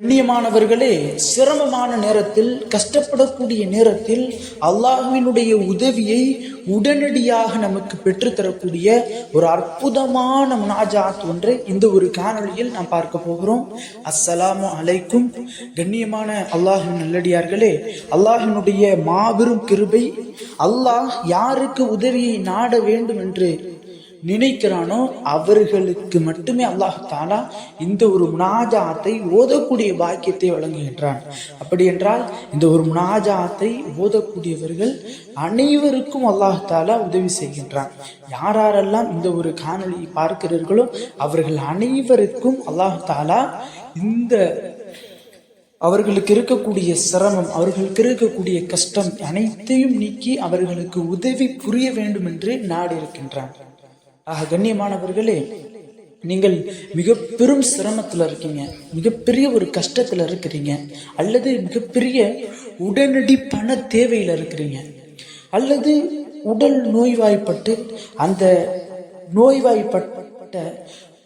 கண்ணியமானவர்களே சிரமமான நேரத்தில் கஷ்டப்படக்கூடிய நேரத்தில் அல்லாஹுவினுடைய உதவியை உடனடியாக நமக்கு பெற்றுத்தரக்கூடிய ஒரு அற்புதமான முனாஜாத் ஒன்றை இந்த ஒரு காணொலியில் நாம் பார்க்க போகிறோம். அஸ்ஸலாமு அலைக்கும். கண்ணியமான அல்லாஹின் நல்லடியார்களே அல்லாஹினுடைய மாபெரும் கிருபை அல்லாஹ் யாருக்கு உதவியை நாட வேண்டும் என்று நினைக்கிறானோ அவர்களுக்கு மட்டுமே அல்லாஹாலா இந்த ஒரு முனாஜாத்தை ஓதக்கூடிய பாக்கியத்தை வழங்குகின்றான். அப்படி என்றால் இந்த ஒரு முனாஜாத்தை ஓதக்கூடியவர்கள் அனைவருக்கும் அல்லாஹாலா உதவி செய்கின்றான். யாரெல்லாம் இந்த ஒரு காணொலியை பார்க்கிறீர்களோ அவர்கள் அனைவருக்கும் அல்லாஹாலா இந்த அவர்களுக்கு இருக்கக்கூடிய சிரமம் அவர்களுக்கு இருக்கக்கூடிய கஷ்டம் அனைத்தையும் நீக்கி அவர்களுக்கு உதவி புரிய வேண்டும் என்று நாடு இருக்கின்றான் ஆக கண்ணியமானவர்களே நீங்கள் மிக பெரும் சிரமத்தில் இருக்கீங்க மிகப்பெரிய ஒரு கஷ்டத்தில் இருக்கிறீங்க அல்லது மிகப்பெரிய உடனடி பண தேவையில் இருக்கிறீங்க அல்லது உடல் நோய்வாய்ப்பட்டு அந்த நோய்வாய்ப்பட்ட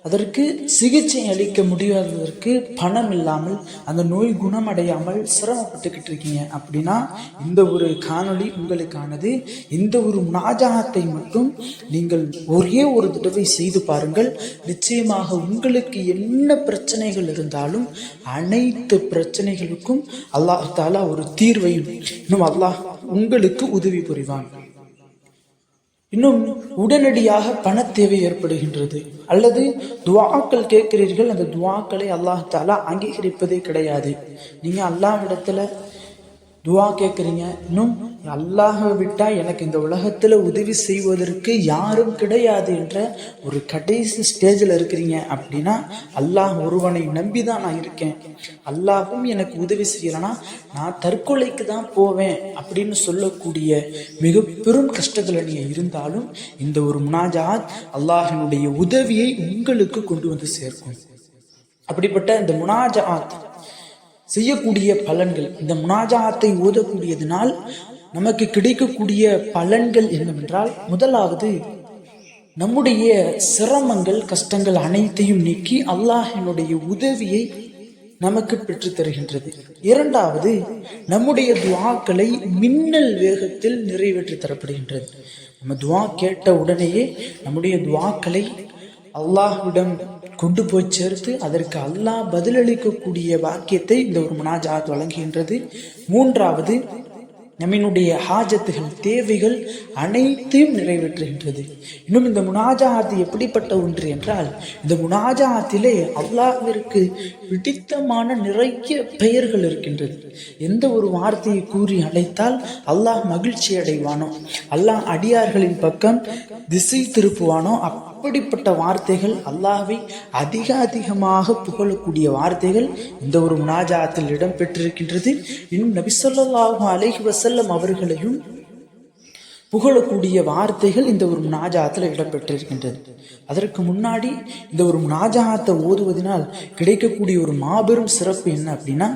அதற்கு சிகிச்சை அளிக்க முடியாததற்கு பணம் இல்லாமல் அந்த நோய் குணமடையாமல் சிரமப்பட்டுக்கிட்டு இருக்கீங்க அப்படின்னா இந்த ஒரு காணொளி உங்களுக்கானது. இந்த ஒரு நாஜகத்தை மட்டும் நீங்கள் ஒரே ஒரு தடவை செய்து பாருங்கள். நிச்சயமாக உங்களுக்கு என்ன பிரச்சனைகள் இருந்தாலும் அனைத்து பிரச்சனைகளுக்கும் அல்லாஹ் தாலா ஒரு தீர்வையும் இன்னும் அல்லாஹ் உங்களுக்கு உதவி புரிவான். இன்னும் உடனடியாக பண தேவை ஏற்படுகின்றது. அல்லது துவாக்கள் கேட்கிறீர்கள் அந்த துவாக்களை அல்லாஹாலா அங்கீகரிப்பதே கிடையாது. நீங்கள் அல்லாவிடத்தில் துவா கேட்குறீங்க இன்னும்? அல்லாஹை விட்டால் எனக்கு இந்த உலகத்தில் உதவி செய்வதற்கு யாரும் கிடையாது என்ற ஒரு கடைசி ஸ்டேஜில் இருக்கிறீங்க அப்படின்னா அல்லாஹ் ஒருவனை நம்பி தான் நான் இருக்கேன். அல்லாஹும் எனக்கு உதவி செய்யலைன்னா நான் தற்கொலைக்கு தான் போவேன் அப்படின்னு சொல்லக்கூடிய மிக பெரும் கஷ்டத்தில் நீங்கள் இருந்தாலும் இந்த ஒரு முனாஜாத் அல்லாஹினுடைய உதவியை உங்களுக்கு கொண்டு வந்து சேர்க்கும். அப்படிப்பட்ட இந்த முனாஜாத் செய்யக்கூடிய பலன்கள் இந்த முனாஜாத்தை ஓதக்கூடியதினால் நமக்கு கிடைக்கக்கூடிய பலன்கள் என்னவென்றால் முதலாவது நம்முடைய சிரமங்கள் கஷ்டங்கள் அனைத்தையும் நீக்கி அல்லாஹினுடைய உதவியை நமக்கு பெற்று தருகின்றது. இரண்டாவது நம்முடைய துவாக்களை மின்னல் வேகத்தில் நிறைவேற்றி தரப்படுகின்றது. நம்ம துவா கேட்ட உடனேயே நம்முடைய துவாக்களை அல்லாஹ்விடம் கொண்டு போய் சேர்த்து அதற்கு அல்லாஹ் பதிலளிக்கக்கூடிய வாக்கியத்தை இந்த ஒரு முனாஜாத் வழங்குகின்றது. மூன்றாவது நம்மினுடைய ஹாஜத்துகள் தேவைகள் அனைத்தையும் நிறைவேற்றுகின்றது. இன்னும் இந்த முனாஜாத் எப்படிப்பட்ட ஒன்று என்றால் இந்த முனாஜாத்திலே அல்லாஹிற்கு பிடித்தமான நிறைய பெயர்கள் இருக்கின்றது. எந்த ஒரு வார்த்தையை கூறி அழைத்தால் அல்லாஹ் மகிழ்ச்சி அடைவானோ அல்லாஹ் அடியார்களின் பக்கம் திசை திருப்புவானோ அப்படிப்பட்ட வார்த்தைகள் அல்லாஹை அதிக அதிகமாக புகழக்கூடிய வார்த்தைகள் இந்த ஒரு முனாஜாத்தில் இடம்பெற்றிருக்கின்றது. இன்னும் நபிசல்லாஹு அலஹி வசல்லம் அவர்களையும் புகழக்கூடிய வார்த்தைகள் இந்த ஒரு முனாஜாத்தில் இடம்பெற்றிருக்கின்றது. அதற்கு முன்னாடி இந்த ஒரு முனாஜாத்தை ஓதுவதனால் கிடைக்கக்கூடிய ஒரு மாபெரும் சிறப்பு என்ன அப்படின்னா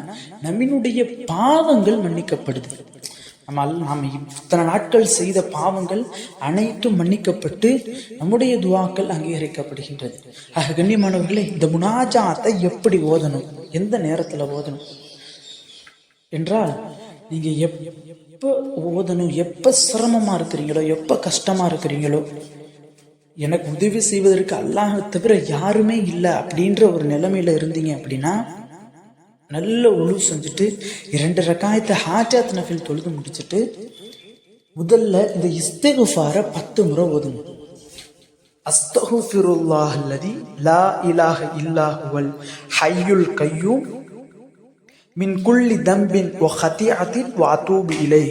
நம்மினுடைய பாவங்கள் மன்னிக்கப்படுது. நம்ம அல் நாம் இத்தனை நாட்கள் செய்த பாவங்கள் அனைத்தும் மன்னிக்கப்பட்டு நம்முடைய துவாக்கள் அங்கீகரிக்கப்படுகின்றது. ஆக கண்ணியமானவர்களே இந்த முனாஜாத்தை எப்படி ஓதணும்? எந்த நேரத்தில் ஓதணும்? என்றால் நீங்கள் எப் எப்போ ஓதணும்? எப்போ சிரமமாக இருக்கிறீங்களோ? எப்போ கஷ்டமாக இருக்கிறீங்களோ? எனக்கு உதவி செய்வதற்கு அல்லாஹ் தவிர யாருமே இல்லை அப்படின்ற ஒரு நிலைமையில இருந்தீங்க அப்படின்னா நல்ல உழு செஞ்சுட்டு இரண்டு ரக்காயத்தை ஹாஜாத் நஃபில் தொழுது முடிச்சுட்டு முதல்ல இந்த இஸ்திகுஃபாரை பத்து முறை ஓதணும் அஸ்தகுஃபிருல்லாஹ் அல்லதி லா இலாஹ இல்லாஹுவல் ஹய்யுல் கையூம் மின் குல்லி தம்பின் ஒ ஹத்தியாத்தின் வாத்தூபு இலை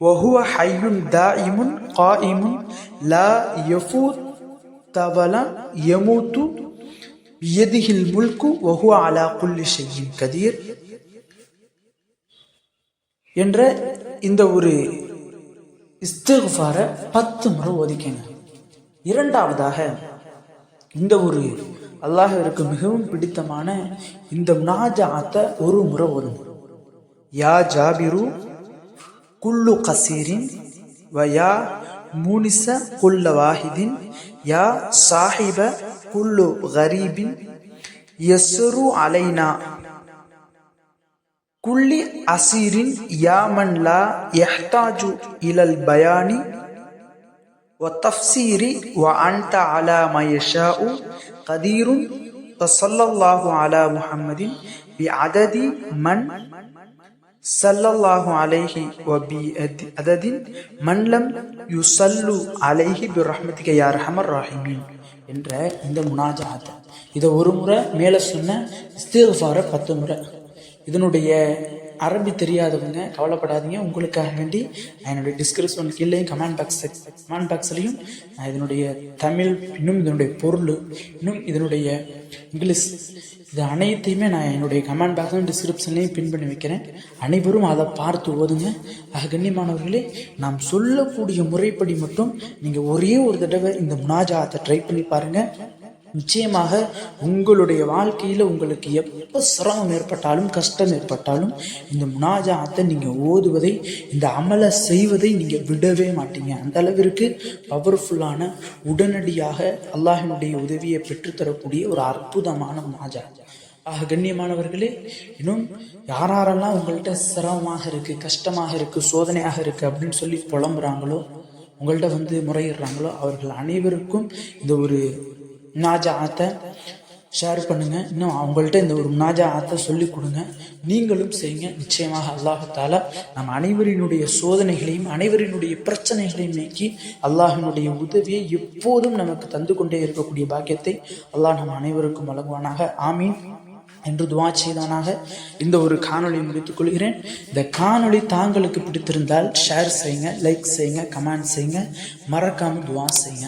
وهو حي دائم قائم لا يفوت ولا يموت بيده الملك وهو على كل شيء قدير என்ற இந்த ஒரு இஸ்திஃபாரை பத்து முறை ஒதுக்கிங்க இரண்டாவதாக இந்த ஒரு அல்லாஹிற்கு மிகவும் பிடித்தமான இந்த முனாஜாத்தை ஒரு முறை வரும் யா ஜாபிரு குல்லு கசீரின் வ யா மூனிச குல்ல வாஹிதின் யா சாஹிப كل غريب يسر علينا. كل أسير يا من لا يحتاج إلى البيان. والتفسير وأنت على ما يشاء قدير. فصلى الله على محمد بعدد من صلى الله عليه وبعدد من لم يصلوا عليه برحمتك يا أرحم الراحمين. என்ற இந்த முனாஜாத். இதை ஒரு முறை மேலே சொன்ன இஸ்திஃபார பத்து முறை. இதனுடைய அரபி தெரியாதவங்க கவலைப்படாதீங்க. உங்களுக்காக வேண்டி என்னுடைய டிஸ்கிரிப்ஷன் கீழே கமெண்ட் பாக்ஸ் கமெண்ட் பாக்ஸ்லையும் நான் இதனுடைய தமிழ் இன்னும் இதனுடைய பொருள் இன்னும் இதனுடைய இங்கிலீஷ் இது அனைத்தையுமே நான் என்னுடைய கமெண்ட் பாக்ஸும் டிஸ்கிரிப்ஷன்லையும் பின் பண்ணி வைக்கிறேன். அனைவரும் அதை பார்த்து ஓதுங்க. கண்ணியமானவர்களே நாம் சொல்லக்கூடிய முறைப்படி மட்டும் நீங்கள் ஒரே ஒரு தடவை இந்த முனாஜாத்தை ட்ரை பண்ணி பாருங்கள் நிச்சயமாக உங்களுடைய வாழ்க்கையில் உங்களுக்கு எப்போ சிரமம் ஏற்பட்டாலும் கஷ்டம் ஏற்பட்டாலும் இந்த முனாஜாத்தை நீங்கள் ஓதுவதை இந்த அமலை செய்வதை நீங்கள் விடவே மாட்டீங்க. அந்த அளவிற்கு பவர்ஃபுல்லான உடனடியாக அல்லாஹினுடைய உதவியை பெற்றுத்தரக்கூடிய ஒரு அற்புதமான முனாஜா. ஆக கண்ணியமானவர்களே இன்னும் யாரெல்லாம் உங்கள்கிட்ட சிரமமாக இருக்குது கஷ்டமாக இருக்குது சோதனையாக இருக்குது அப்படின்னு சொல்லி புலம்புறாங்களோ உங்கள்கிட்ட வந்து முறையிடுறாங்களோ அவர்கள் அனைவருக்கும் இந்த ஒரு நாஜா ஆத்தை ஷேர் பண்ணுங்கள் இன்னும் அவங்கள்ட்ட இந்த ஒரு முனாஜா ஆத்தை சொல்லி கொடுங்க. நீங்களும் செய்யுங்க. நிச்சயமாக அல்லாஹால நம் அனைவரினுடைய சோதனைகளையும் அனைவரினுடைய பிரச்சனைகளையும் நீக்கி அல்லாஹினுடைய உதவியை எப்போதும் நமக்கு தந்து கொண்டே இருக்கக்கூடிய பாக்கியத்தை அல்லாஹ் நம் அனைவருக்கும் வழங்குவானாக. ஆமீன். என்று துவா செய்தானாக. இந்த ஒரு காணொலியை முடித்துக் கொள்கிறேன். இந்த காணொளி தாங்களுக்கு பிடித்திருந்தால் ஷேர் செய்யுங்க லைக் செய்யுங்க கமெண்ட் செய்யுங்க. மறக்காமல் துவா செய்யுங்க.